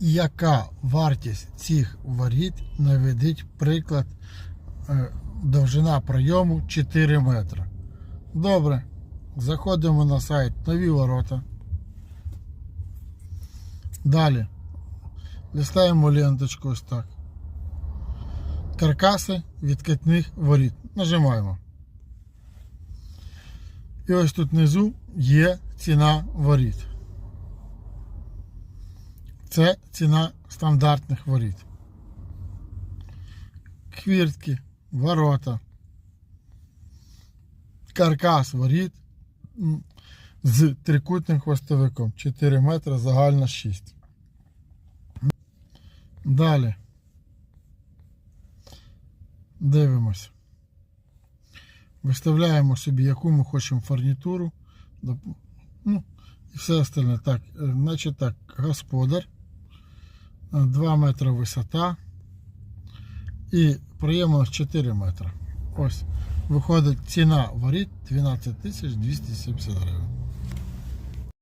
яка вартість цих воріт наведіть приклад е, довжина пройому 4 метри. Добре. Заходимо на сайт Нові ворота. Далі. Листаємо ленточку ось так. Каркаси відкатних воріт. Нажимаємо. І ось тут внизу є ціна воріт. Це ціна стандартних воріт. Хвіртки, ворота, каркас воріт з трикутним хвостовиком 4 метри, загально 6. Далі. Дивимось. Виставляємо собі, яку ми хочемо фурнітуру. Ну, і все остальне. Так, е, значить так, господар. 2 метри висота. І проємність 4 метри. Ось. Виходить ціна воріт 12 270 гривень.